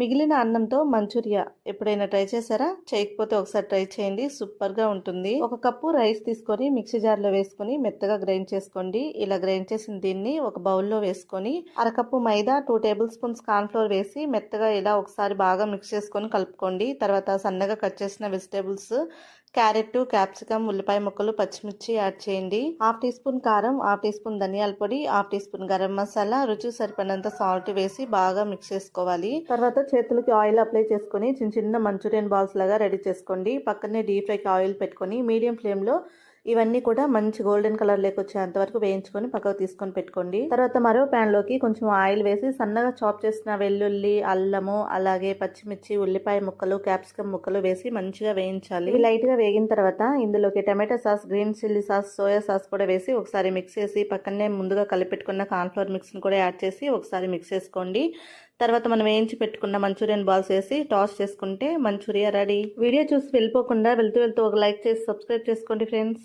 మిగిలిన అన్నంతో మంచూరియా ఎప్పుడైనా ట్రై చేశారా? చేయకపోతే ఒకసారి ట్రై చేయండి. సూపర్గా ఉంటుంది. ఒక కప్పు రైస్ తీసుకొని మిక్సీ జార్లో వేసుకొని మెత్తగా గ్రైండ్ చేసుకోండి. ఇలా గ్రైండ్ చేసిన దీన్ని ఒక బౌల్లో వేసుకొని అరకప్పు మైదా టూ టేబుల్ స్పూన్స్ కార్న్ఫ్లోర్ వేసి మెత్తగా ఇలా ఒకసారి బాగా మిక్స్ చేసుకొని కలుపుకోండి. తర్వాత సన్నగా కట్ చేసిన వెజిటేబుల్స్ క్యారెట్ క్యాప్సికమ్ ఉల్లిపాయ ముక్కలు పచ్చిమిర్చి యాడ్ చేయండి. హాఫ్ టీ స్పూన్ కారం హాఫ్ టీ స్పూన్ ధనియాల పొడి half teaspoon garam masala రుచి సరిపడినంత సాల్ట్ వేసి బాగా మిక్స్ చేసుకోవాలి. తర్వాత చేతులకి ఆయిల్ అప్లై చేసుకొని చిన్న చిన్న మంచూరియన్ బాల్స్ లాగా రెడీ చేసుకోండి. పక్కనే డీప్ ఫ్రైకి ఆయిల్ పెట్టుకొని మీడియం ఫ్లేమ్లో ఇవన్నీ కూడా మంచి గోల్డెన్ కలర్ లేకొచ్చేంత వరకు వేయించుకొని పక్కకు తీసుకొని పెట్టుకోండి. తర్వాత మరో ప్యాన్లోకి కొంచెం ఆయిల్ వేసి సన్నగా చాప్ చేసిన వెల్లుల్లి అల్లము అలాగే పచ్చిమిర్చి ఉల్లిపాయ ముక్కలు క్యాప్సికమ్ ముక్కలు వేసి మంచిగా వేయించాలి. ఇవి వేగిన తర్వాత ఇందులోకి tomato sauce green chilli sauce soya sauce కూడా వేసి ఒకసారి మిక్స్ చేసి పక్కనే ముందుగా కలిపెట్టుకున్న కార్న్ఫ్లవర్ మిక్స్ని కూడా యాడ్ చేసి ఒకసారి మిక్స్ చేసుకోండి. తర్వాత మనం వేయించి పెట్టుకున్న మంచూరియన్ బాల్స్ వేసి టాస్ చేసుకుంటే మంచూరియా రెడీ. వీడియో చూసి వెళ్ళిపోకుండా వెళ్తూ వెళ్తూ ఒక లైక్ చేసి సబ్స్క్రైబ్ చేసుకోండి ఫ్రెండ్స్.